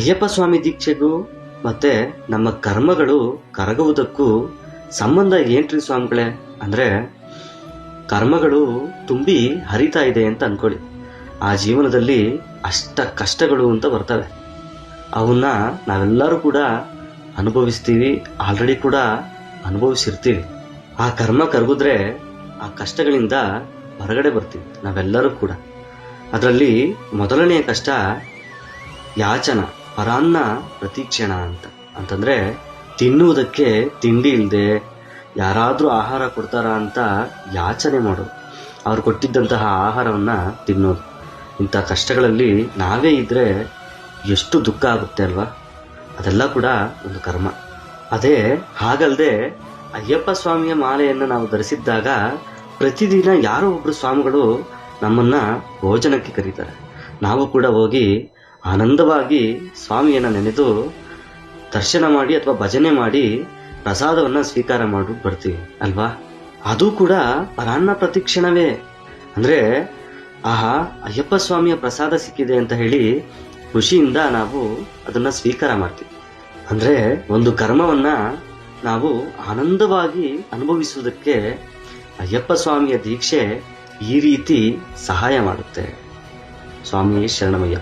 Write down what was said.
ಅಯ್ಯಪ್ಪ ಸ್ವಾಮಿ ದೀಕ್ಷೆಗೂ ಮತ್ತೆ ನಮ್ಮ ಕರ್ಮಗಳು ಕರಗುವುದಕ್ಕೂ ಸಂಬಂಧ ಏನ್ರಿ ಸ್ವಾಮಿಗಳೇ? ಅಂದ್ರೆ ಕರ್ಮಗಳು ತುಂಬಿ ಹರಿತಾ ಇದೆ ಅಂತ ಅನ್ಕೊಳ್ಳಿ. ಆ ಜೀವನದಲ್ಲಿ ಅಷ್ಟ ಕಷ್ಟಗಳು ಅಂತ ಬರ್ತವೆ. ಅವನ್ನ ನಾವೆಲ್ಲರೂ ಕೂಡ ಅನುಭವಿಸ್ತೀವಿ ಆಲ್ರೆಡಿ ಕೂಡ ಅನುಭವಿಸಿರ್ತೀವಿ. ಆ ಕರ್ಮ ಕರಗಿದ್ರೆ ಆ ಕಷ್ಟಗಳಿಂದ ಹೊರಗಡೆ ಬರ್ತೀವಿ, ನಾವೆಲ್ಲರೂ ಕೂಡ. ಅದರಲ್ಲಿ ಮೊದಲನೆಯ ಕಷ್ಟ ಯಾಚನ. ಪರಾನ್ನ ಪ್ರತೀಕ್ಷಣ ಅಂತ. ಅಂತಂದ್ರೆ, ತಿನ್ನುವುದಕ್ಕೆ ತಿಂಡಿ ಇಲ್ಲದೆ ಯಾರಾದರೂ ಆಹಾರ ಕೊಡ್ತಾರಾ ಅಂತ ಯಾಚನೆ ಮಾಡೋದು. ಅವ್ರು ಕೊಟ್ಟಿದ್ದಂತಹ ಆಹಾರವನ್ನ ತಿನ್ನೋದು. ಇಂಥ ಕಷ್ಟಗಳಲ್ಲಿ ನಾವೇ ಇದ್ರೆ ಎಷ್ಟು ದುಃಖ ಆಗುತ್ತೆ ಅಲ್ವಾ? ಅದೆಲ್ಲ ಕೂಡ ಒಂದು ಕರ್ಮ. ಅದೇ ಹಾಗಲ್ದೆ ಅಯ್ಯಪ್ಪ ಸ್ವಾಮಿಯ ಮಾಲೆಯನ್ನು ನಾವು ಧರಿಸಿದ್ದಾಗ ಪ್ರತಿದಿನ ಯಾರೋ ಒಬ್ಬರು ಸ್ವಾಮಿಗಳು ನಮ್ಮನ್ನ ಭೋಜನಕ್ಕೆ ಕರೀತಾರೆ. ನಾವು ಕೂಡ ಹೋಗಿ ಆನಂದವಾಗಿ ಸ್ವಾಮಿಯನ್ನ ನೆನೆದು ದರ್ಶನ ಮಾಡಿ ಅಥವಾ ಭಜನೆ ಮಾಡಿ ಪ್ರಸಾದವನ್ನ ಸ್ವೀಕಾರ ಮಾಡಿ ಬರ್ತೀವಿ, ಅಲ್ವಾ? ಅದು ಕೂಡ ಪರಾನ್ನ ಪ್ರತಿಕ್ಷಣವೇ. ಅಂದ್ರೆ, ಆಹಾ, ಅಯ್ಯಪ್ಪ ಸ್ವಾಮಿಯ ಪ್ರಸಾದ ಸಿಕ್ಕಿದೆ ಅಂತ ಹೇಳಿ ಖುಷಿಯಿಂದ ನಾವು ಅದನ್ನ ಸ್ವೀಕಾರ ಮಾಡ್ತೀವಿ. ಅಂದ್ರೆ, ಒಂದು ಕರ್ಮವನ್ನ ನಾವು ಆನಂದವಾಗಿ ಅನುಭವಿಸುವುದಕ್ಕೆ ಅಯ್ಯಪ್ಪ ಸ್ವಾಮಿಯ ದೀಕ್ಷೆ ಈ ರೀತಿ ಸಹಾಯ ಮಾಡುತ್ತೆ. ಸ್ವಾಮಿ ಶರಣಮಯ್ಯ